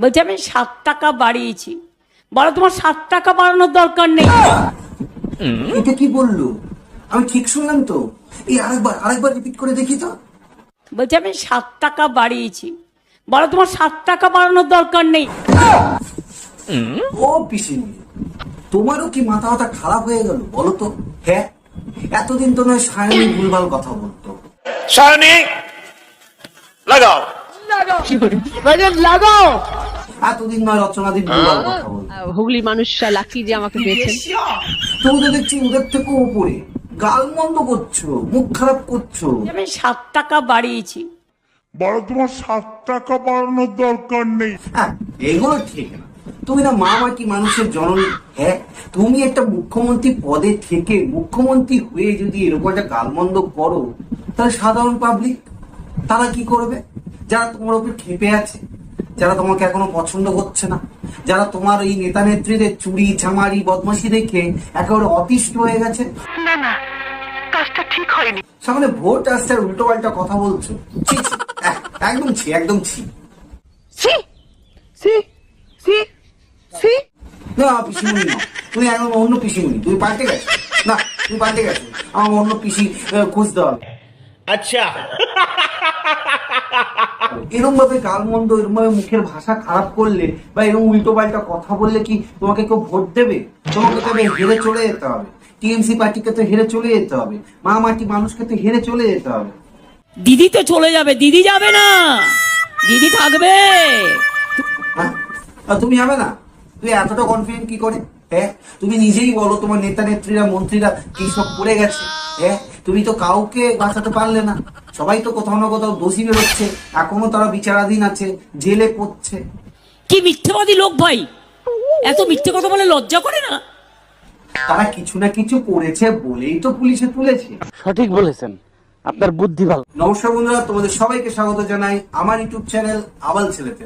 বলছি আমি সাত টাকা বাড়িয়েছি। বলো তোমার সাত টাকা বাড়ানোর দরকার নেই। এটা কি বলল? আমি ঠিক শুনলাম তো। এই আরেকবার আরেকবার রিপিট করে দেখি তো। বলছি আমি সাত টাকা বাড়িয়েছি। বলো তোমার সাত টাকা বাড়ানোর দরকার নেই। ও পিসিনি তোমারও কি মাথা মাথা খারাপ হয়ে গেল? বলো তো। হ্যাঁ এতদিন তো নয় সায়নী ভুলভাল কথা বলতো। সায়নী লাগাও। এতদিন নয় কথা বলতো হুগলি মানুষরা লাকি যে আমাকে পেয়েছেন। তুমি তো দেখছি ওদের থেকেও উপরে। গাল মন্দ করছ মুখ খারাপ করছ। আমি সাত টাকা বাড়িয়েছি। বড় তোমার সাত টাকা বাড়ানোর দরকার নেই। হ্যাঁ এগুলো ঠিক না। তুমি না মা মা কি মানুষের জননী? হ্যাঁ তুমি একটা মুখ্যমন্ত্রী পদে থেকে মুখ্যমন্ত্রী হয়ে যদি এরকম একটা গালমন্দ করো তাহলে সাধারণ পাবলিক তারা কি করবে? যারা তোমার উপর খেপে আছে যারা তোমাকে এখনও পছন্দ করছে না যারা তোমার এই নেতা নেত্রীদের চুরি চামারি বদমাশি দেখে একেবারে অতিষ্ঠ হয়ে গেছে। সামনে ভোট আসছে আর উল্টো পাল্টা কথা বলছো। ছি, ছি, একদম ছি একদম ছি। না পিসিমণি না তুমি এখন অন্য পিসিমণি তুমি পাল্টে গেছো। না তুমি পাল্টে গেছো আমার অন্য পিসি খুঁজতে হবে। আচ্ছা। এরকম ভাবে গালমন্দ এরকম ভাবে মুখের ভাষা খারাপ করলে বা এরকম উল্টো পাল্টা কথা বললে কি তোমাকে কেউ ভোট দেবে? তোমাকে তো হেরে চলে যেতে হবে। টিএমসি পার্টিকে তো হেরে চলে যেতে হবে। মা মাটি মানুষকে তো হেরে চলে যেতে হবে। দিদি তো চলে যাবে দিদি যাবে না। দিদি থাকবে। তুমি যাবে না? তুমি এতটা কনফিডেন্ট কি করে? হ্যাঁ? তুমি নিজেই বলো তোমার নেতা নেত্রীরা মন্ত্রীরা কি সব করে গেছে? হ্যাঁ? তুমি তো কাউকে বাঁচাতে পারলে না। সবাই তো কোথাও না কোথাও দোষী বেরোচ্ছে। এখনও তারা বিচারাধীন আছে জেলে পড়ছে। কি মিথ্যেবাদী লোক ভাই? এত মিথ্যে কথা বলে লজ্জা করে না? তারা কিছু না কিছু করেছে বলেই তো পুলিশে তুলেছে। সঠিক বলেছেন। আপনার বুদ্ধি ভালো। নমস্কার বন্ধুরা তোমাদের সবাইকে স্বাগত জানাই আমার ইউটিউব চ্যানেল আবাল ছেলেতে।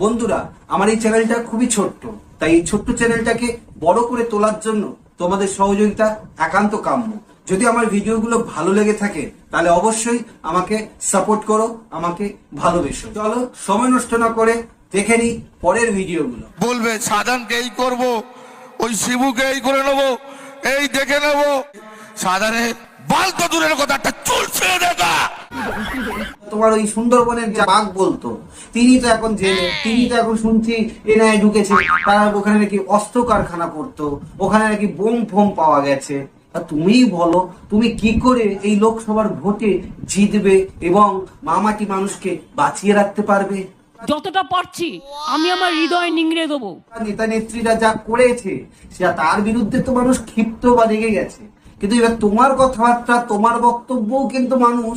বন্ধুরা আমার এই চ্যানেলটা খুবই ছোট্ট। তাই এই ছোট্ট চ্যানেলটাকে বড় করে তোলার জন্য তোমাদের সহযোগিতা একান্ত কাম্য। যদি আমার ভিডিওগুলো ভালো লেগে থাকে তাহলে অবশ্যই আমাকে সাপোর্ট করো আমাকে ভালোবেসো। চলো সময় নষ্ট না করে দেখে নিই পরের ভিডিওগুলো। বলবে সাধারণকে এই করব ওই শিবুকে এই করে নেব এই দেখে নেব। সাধারণে বাল তো দূরের কথা একটা চুল ছেড়ে দেখা। তোমার ওই সুন্দরবনের যা বাঘ বলতো তিনি তো এখন জেলে তিনি তো এখন শুনছি এনআই ঢুকেছে তারা ওখানে নাকি অস্ত্র কারখানা করতো ওখানে নাকি বোম ফোম পাওয়া গেছে। তুমিই বলো তুমি কি করে এই লোকসভার ভোটে জিতবে এবং মামাটি মানুষকে বাঁচিয়ে রাখতে পারবে? যতটা পারছি আমি আমার হৃদয় নিংড়ে দেবো। নেতা নেত্রীরা যা করেছে সেটা তার বিরুদ্ধে তো মানুষ ক্ষিপ্ত বা রেগে গেছে। কিন্তু এবার তোমার কথাবার্তা তোমার বক্তব্যও কিন্তু মানুষ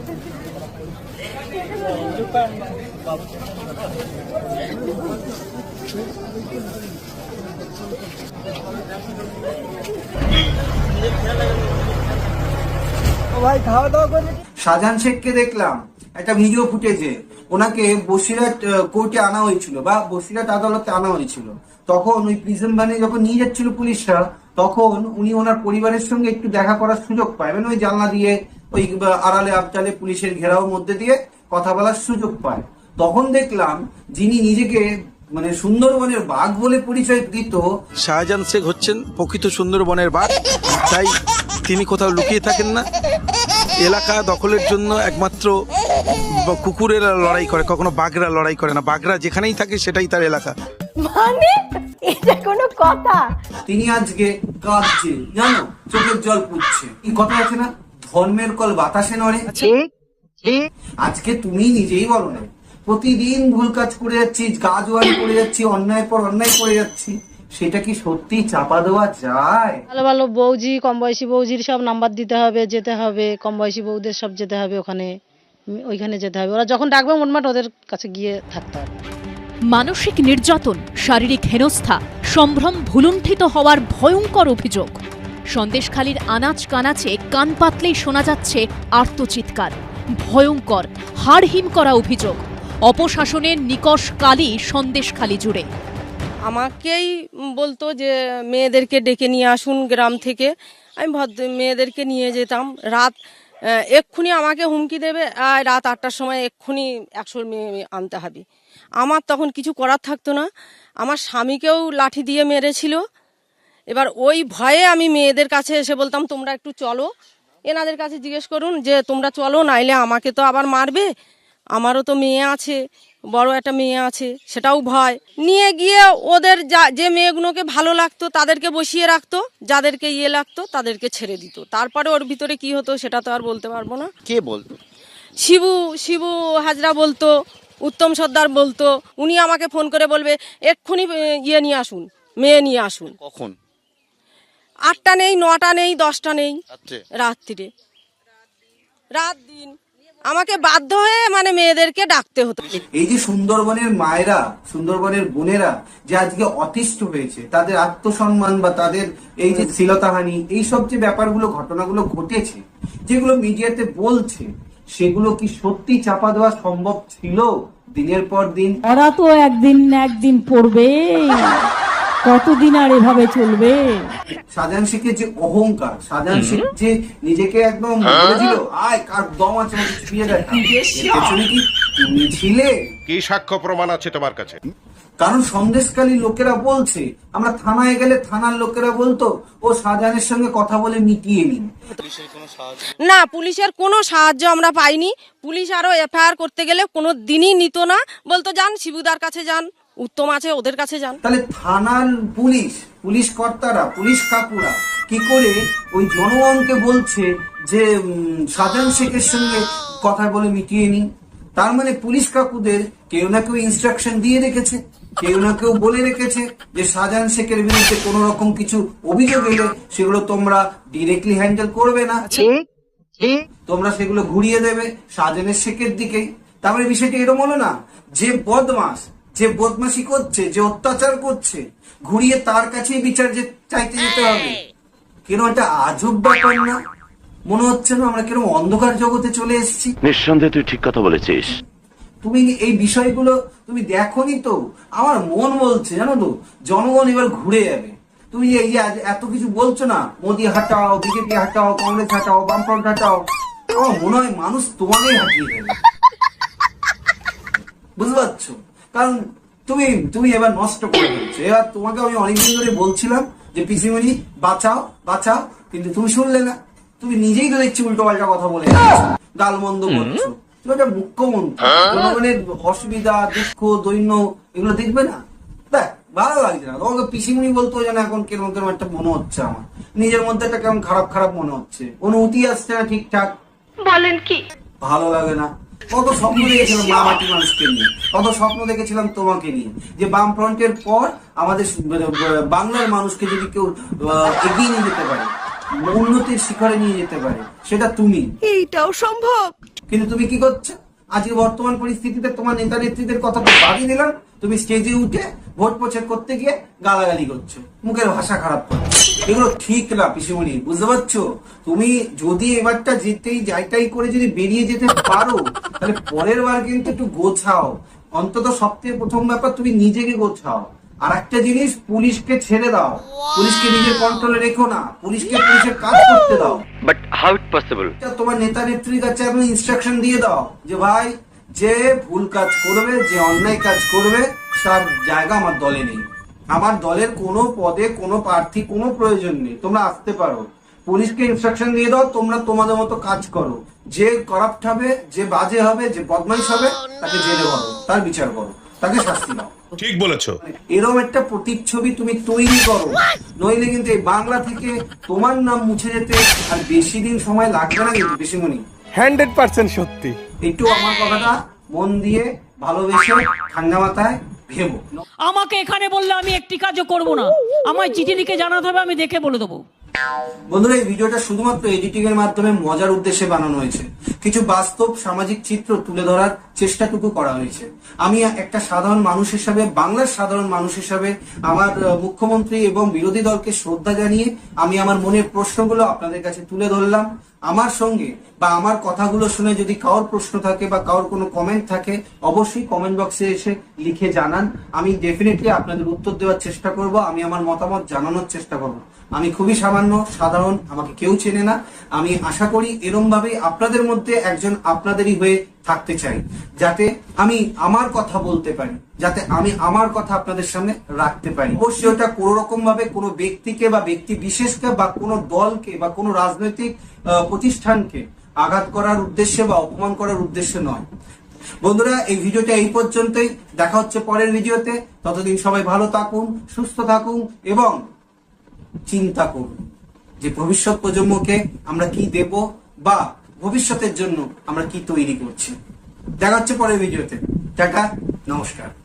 শাহজাহান শেখকে দেখলাম, একটা ভিডিও ফুটেজে ওনাকে বসিরহাট কোর্টে আনা হয়েছিল বা বসিরহাট আদালতে আনা হয়েছিল। তখন ওই প্রিজন ভ্যানে যখন নিয়ে যাচ্ছিল পুলিশরা, তখন উনি ওনার পরিবারের সঙ্গে একটু দেখা করার সুযোগ পায়। মানে ওই জানলা দিয়ে ওই আড়ালে আবচালে পুলিশের ঘেরাও মধ্যে দিয়ে কথা বলার সুযোগ পায়। তখন দেখলাম যিনি নিজেকে মানে সুন্দরবনের বাঘ বলে পরিচয় দিত শাহজাহান শেখ হচ্ছেন প্রকৃত সুন্দরবনের বাঘ তাই তিনি কোথাও লুকিয়ে থাকেন না। এলাকা দখলের জন্য একমাত্র ব- কুকুরেরা লড়াই করে কখনো বাঘরা লড়াই করে না। বাঘরা যেখানেই থাকে সেটাই তার এলাকা। মানে? এটা কোনো কথা? তিনি আজকে কাঁদছে জানো? চোখের জল পুচ্ছে এই কথা আছে না? ধর্মের কল বাতাসে নড়ে। আজকে তুমি নিজেই বলো না প্রতিদিন ভুল কাজ করে যাচ্ছি গাজওয়ারি করে যাচ্ছি অন্যায় পর অন্যায় করে যাচ্ছি সেটা কি সত্যি চাপা দেওয়া যায়? ভালো ভালো বৌজি কম বয়সী বৌজির সব নাম্বার দিতে হবে যেতে হবে কম বয়সী বৌদের সব যেতে হবে ওখানে ওইখানে যেতে হবে। ওরা যখন ডাকবে মোটমাট ওদের কাছে গিয়ে থাকতে হবে। মানসিক নির্যাতন শারীরিক হেনস্থা সম্ভ্রম ভুলুণ্ঠিত হওয়ার ভয়ঙ্কর অভিযোগ। সন্দেশখালীর আনাচ কানাচে কান পাতলেই শোনা যাচ্ছে আর্তচিৎকার। ভয়ঙ্কর, হাড়হিম করা অভিযোগ। অপশাসনের নিকষ কালি সন্দেশখালী জুড়ে। আমাকেই বলতো যে, মেয়েদেরকে ডেকে নিয়ে আসুন গ্রাম থেকে। আমি ভদ্র, মেয়েদেরকে নিয়ে যেতাম। রাত এক্ষুনি আমাকে হুমকি দেবে রাত আটটার সময় এক্ষুনি একশো মেয়ে আনতে হবে। আমার তখন কিছু করার থাকতো না। আমার স্বামীকেও লাঠি দিয়ে মেরেছিল। এবার ওই ভয়ে আমি মেয়েদের কাছে এসে বলতাম তোমরা একটু চলো। এনাদের কাছে জিজ্ঞেস করুন যে তোমরা চলো নাইলে আমাকে তো আবার মারবে। আমারও তো মেয়ে আছে বড় একটা মেয়ে আছে সেটাও ভয়। নিয়ে গিয়ে ওদের যা যে মেয়েগুলোকে ভালো লাগতো তাদেরকে বসিয়ে রাখতো। যাদেরকে ইয়ে লাগতো তাদেরকে ছেড়ে দিত। তারপরে ওর ভিতরে কি হতো সেটা তো আর বলতে পারব না। কে বলতো? শিবু শিবু হাজরা বলতো উত্তম সর্দার বলতো উনি আমাকে ফোন করে বলবে এক্ষুনি ইয়ে নিয়ে আসুন মেয়ে নিয়ে আসুন। কখন? আটটা নেই নটা নেই দশটা নেই রাত্রে? রাত্রিরে। রাত দিন। আমাকে বাধ্য হয়ে মানে মেয়েদেরকে ডাকতে হতো। এই যে সুন্দরবনের মায়েরা সুন্দরবনের বোনেরা যে আজকে অতিষ্ঠ হয়েছে তাদের আত্মসম্মান বা তাদের এই যে শ্লীলতাহানি এইসব যে ব্যাপারগুলো ঘটনাগুলো ঘটেছে যেগুলো মিডিয়াতে বলছে সেগুলো কি সত্যি চাপা দেওয়া সম্ভব ছিল দিনের পর দিন? ওরা তো একদিন না একদিন পড়বে। কতদিন আর এভাবে চলবে? শাহজাহান শেখের যে অহংকার শাহজাহান শেখ যে নিজেকে একদম বলেছিল আয় কার দম আছে ছুঁয়ে পেছনে কি তুমি ছিলে? কি সাক্ষ্য প্রমাণ আছে তোমার কাছে? কারণ সন্দেশকালী লোকেরা বলছে আমরা থানায় গেলে থানার লোকেরা বলতো ও শাহজাহানের সঙ্গে কথা বলে মিটিয়ে নিন। না পুলিশের কোনো সাহায্য আমরা পাইনি। পুলিশ আরও এফআইআর করতে গেলে কোনো দিনই নিত না। বলতো যান শিবুদার কাছে যান। উত্তম আছে ওদের কাছে যান। তাহলে থানার পুলিশ পুলিশ কর্তারা পুলিশ কাকুরা কি করে ওই জনগণকে বলছে যে শাহজাহান শেখের সঙ্গে কথা বলে মিটিয়ে নিন? তার মানে পুলিশ কাকুদের কেউ না কেউ ইনস্ট্রাকশন দিয়ে রেখেছে কেউ না কেউ বলে রেখেছে যে শাহজাহান শেখের বিরুদ্ধে কোন রকম কিছু অভিযোগ এলে সেগুলো তোমরা ডিরেক্টলি হ্যান্ডেল করবে না। তোমরা সেগুলো ঘুরিয়ে দেবে শাহজাহানের শেখের দিকে। তারপরে বিষয়টি এরকম হলো না যে বদমাস যে বদমাসি করছে যে অত্যাচার করছে ঘুরিয়ে তার কাছে বিচার যে চাইতে যেতে হবে। কেন একটা আজব ব্যাপার না? মনে হচ্ছে না আমরা কেন অন্ধকার জগতে চলে এসেছি। নিঃসন্দেহে তুই ঠিক কথা বলেছিস। তুমি এই বিষয়গুলো তুমি দেখোনি তো? আমার মন বলছে জানো তো জনগণ এবার ঘুরে যাবে। তুমি এই যে আজ এত কিছু বলছো না মোদি হাটাও বিজেপি হাটাও কংগ্রেস হাটাও বামফ্রন্ট হাটাও আমার মনে হয় মানুষ তোমাকেই হাঁটিয়ে দেবে বুঝতে পারছ? কারণ তুমি তুমি এবার নষ্ট করে ফেলছো। এবার তোমাকে আমি অনেকদিন ধরে বলছিলাম যে পিসিমণি বাঁচাও বাঁচাও কিন্তু তুমি শুনলে না। তুমি নিজেই তো দেখছি উল্টো পাল্টা কথা বলে গালমন্দ করছ। তুমি একটা মুখ্যমন্ত্রী। জনগণের অসুবিধা দুঃখ দৈন্য এগুলো দেখবে না? দেখ ভালো লাগছে না। তোমাকে পিসিমণি বলতো যেন এখন কেরম কেরম একটা মনে হচ্ছে আমার। নিজের মধ্যে একটা কেমন খারাপ খারাপ মনে হচ্ছে। অনুভূতি আসছে না ঠিকঠাক? বলেন কি? ভালো লাগে না। কত স্বপ্ন দেখেছিলাম মা মাটি মানুষকে নিয়ে। কত স্বপ্ন দেখেছিলাম তোমাকে নিয়ে। যে বাম ফ্রন্টের পর আমাদের বাংলার মানুষকে যদি কেউ এগিয়ে নিয়ে যেতে পারে উন্নতির শিখরে নিয়ে যেতে পারে সেটা তুমি। এইটাও সম্ভব। কিন্তু তুমি কি করছ? আজকে বর্তমান পরিস্থিতিতে তোমার নেতা নেত্রীদের কথা তো বাদই দিলাম। তুমি স্টেজে উঠে ভোট প্রচার করতে গিয়ে গালাগালি করছ মুখের ভাষা খারাপ করছ। এগুলো ঠিক না পিসিমণি বুঝতে পারছ? তুমি যদি এবারটা যেতেই যাইটাই করে যদি বেরিয়ে যেতে পারো তাহলে পরের বার কিন্তু একটু গোছাও। অন্তত সবথেকে প্রথম ব্যাপার তুমি নিজেকে গোছাও। আর একটা জিনিস পুলিশকে ছেড়ে দাও। পুলিশকে নিজের কন্ট্রোলে রেখো না পুলিশকে পুলিশের কাজ করতে দাও। বাট হাউ ইট পসিবল তোমার নেতা নেত্রীর কাছে আপনি ইনস্ট্রাকশন দিয়ে দাও যে ভাই যে ভুল কাজ করবে যে অন্যায় কাজ করবে তার জায়গা আমার দলে নেই। আমার দলের কোনো পদে কোনো প্রার্থী কোনো প্রয়োজন নেই। তোমরা আসতে পারো। পুলিশকে ইনস্ট্রাকশন দিয়ে দাও তোমরা তোমাদের মতো কাজ করো। যে করাপ্ট হবে যে বাজে হবে যে বদমাইশ হবে তাকে জেলে করো তার বিচার করো তাকে শাস্তি দাও। ঠিক বলেছ। এরকম একটা প্রতিচ্ছবি তুমি তৈরি করো। নইলে কিন্তু এই বাংলা থেকে তোমার নাম মুছে যেতে আর বেশি দিন সময় লাগবে না কিন্তু বেশিমণি হান্ড্রেড পার্সেন্ট সত্যি। একটু আমার কথাটা মন দিয়ে ভালোবেসে ঠান্ডা মাথায় ভেবো। আমাকে এখানে বললে আমি একটি কাজও করব না। আমায় চিঠি লিখে জানাতে হবে আমি দেখে বলে দেবো। বন্ধুরা এই ভিডিওটা শুধুমাত্র এডিটিং এর মাধ্যমে মজার উদ্দেশ্যে বানানো হয়েছে। কিছু বাস্তব সামাজিক চিত্র তুলে ধরার চেষ্টাটুকু করা হয়েছে। আমি একটা সাধারণ মানুষ হিসাবে, বাংলার সাধারণ মানুষ হিসাবে আমার মুখ্যমন্ত্রী এবং বিরোধী দলকে শ্রদ্ধা জানিয়ে আমি আমার মনের প্রশ্নগুলো আপনাদের কাছে তুলে ধরলাম। আমার সঙ্গে বা আমার কথাগুলো শুনে যদি কারোর প্রশ্ন থাকে বা কারোর কোনো কমেন্ট থাকে, অবশ্যই কমেন্ট বক্সে এসে লিখে জানান। আমি ডেফিনেটলি আপনাদের উত্তর দেওয়ার চেষ্টা করব, আমি আমার মতামত জানানোর চেষ্টা করব। আমি খুবই সামান্য, সাধারণ, আমাকে কেউ চেনে না। আমি আশা করি এরম ভাবেই আপনাদের মধ্যে একজন আপনাদেরই হয়ে থাকতে চাই, যাতে আমি আমার কথা বলতে পারি, যাতে আমি আমার কথা আপনাদের সামনে রাখতে পারি। অবশ্যই ওটা কোনো রকম ভাবে কোনো ব্যক্তিকে বা ব্যক্তি বিশেষকে বা কোনো দলকে বা কোনো রাজনৈতিক প্রতিষ্ঠানকে আঘাত করার উদ্দেশ্যে বা অপমান করার উদ্দেশ্যে নয়। বন্ধুরা, এই ভিডিওটা এই পর্যন্তই। দেখা হচ্ছে পরের ভিডিওতে। ততদিন সবাই ভালো থাকুন, সুস্থ থাকুন এবং চিন্তা করুন যে ভবিষ্যৎ প্রজন্মকে আমরা কি দেব বা ভবিষ্যতের জন্য আমরা কি তৈরি করছি? দেখা হচ্ছে পরের ভিডিওতে। টাটা নমস্কার।